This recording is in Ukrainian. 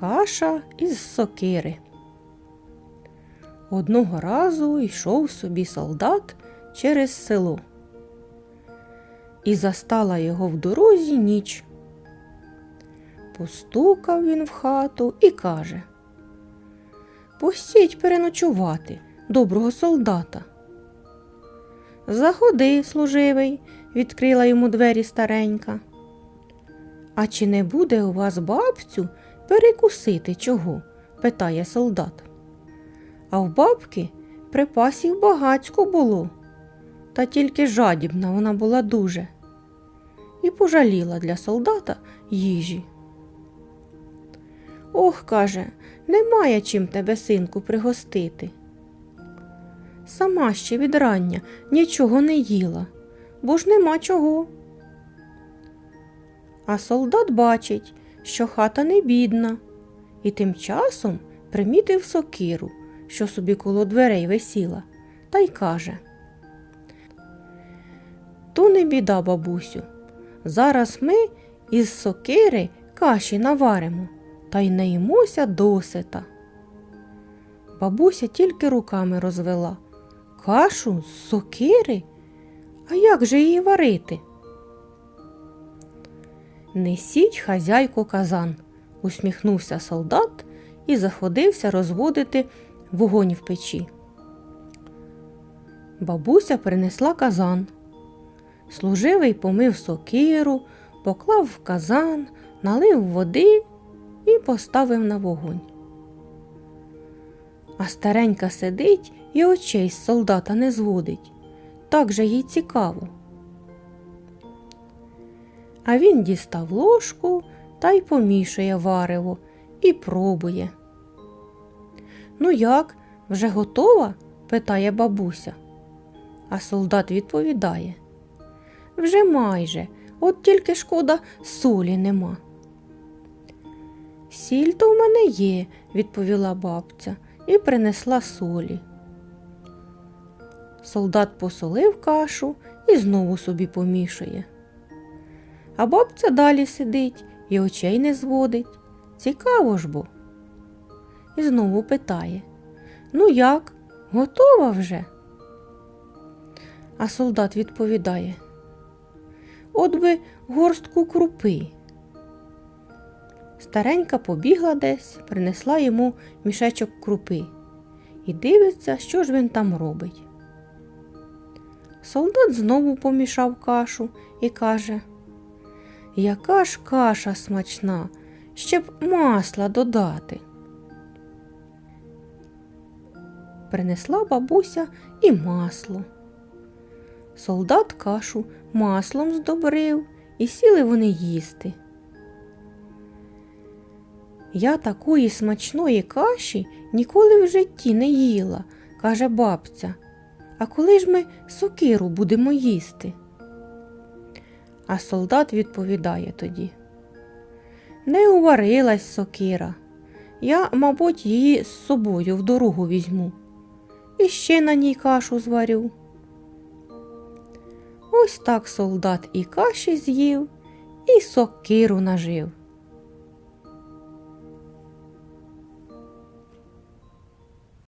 Каша із сокири. Одного разу йшов собі солдат через село. І застала його в дорозі ніч. Постукав він в хату і каже Пустіть переночувати доброго солдата. Заходи, служивий, відкрила йому двері старенька. А чи не буде у вас бабцю перекусити чого? питає солдат. А в бабки припасів багацько було, та тільки жадібна вона була дуже і пожаліла для солдата їжі. Ох, каже, немає чим тебе, синку, пригостити. Сама ще від рання нічого не їла, бо ж нема чого. А солдат бачить, що хата не бідна, і тим часом примітив сокиру, що собі коло дверей висіла, та й каже То не біда, бабусю. Зараз ми із сокири каші наваримо та й наїмося досита. Бабуся тільки руками розвела. Кашу з сокири? А як же її варити? Несіть, хазяйко, казан, усміхнувся солдат і заходився розводити вогонь в печі. Бабуся принесла казан. Служивий помив сокиру, поклав в казан, налив води і поставив на вогонь. А старенька сидить і очей з солдата не зводить. Так же їй цікаво. А він дістав ложку та й помішує варево і пробує. Ну як, вже готова? питає бабуся. А солдат відповідає. Вже майже, от тільки шкода, солі нема. Сіль то в мене є, відповіла бабця і принесла солі. Солдат посолив кашу і знову собі помішує. А бабця далі сидить і очей не зводить. Цікаво ж бо. І знову питає Ну як, готова вже? А солдат відповідає От би горстку крупи. Старенька побігла десь, принесла йому мішечок крупи і дивиться, що ж він там робить. Солдат знову помішав кашу і каже Яка ж каша смачна, ще б масла додати. Принесла бабуся і масло. Солдат кашу маслом здобрив і сіли вони їсти. Я такої смачної каші ніколи в житті не їла, каже бабця. А коли ж ми сокиру будемо їсти? А солдат відповідає тоді. Не уварилась сокира. Я, мабуть, її з собою в дорогу візьму. І ще на ній кашу зварю. Ось так солдат і каші з'їв, і сокиру нажив.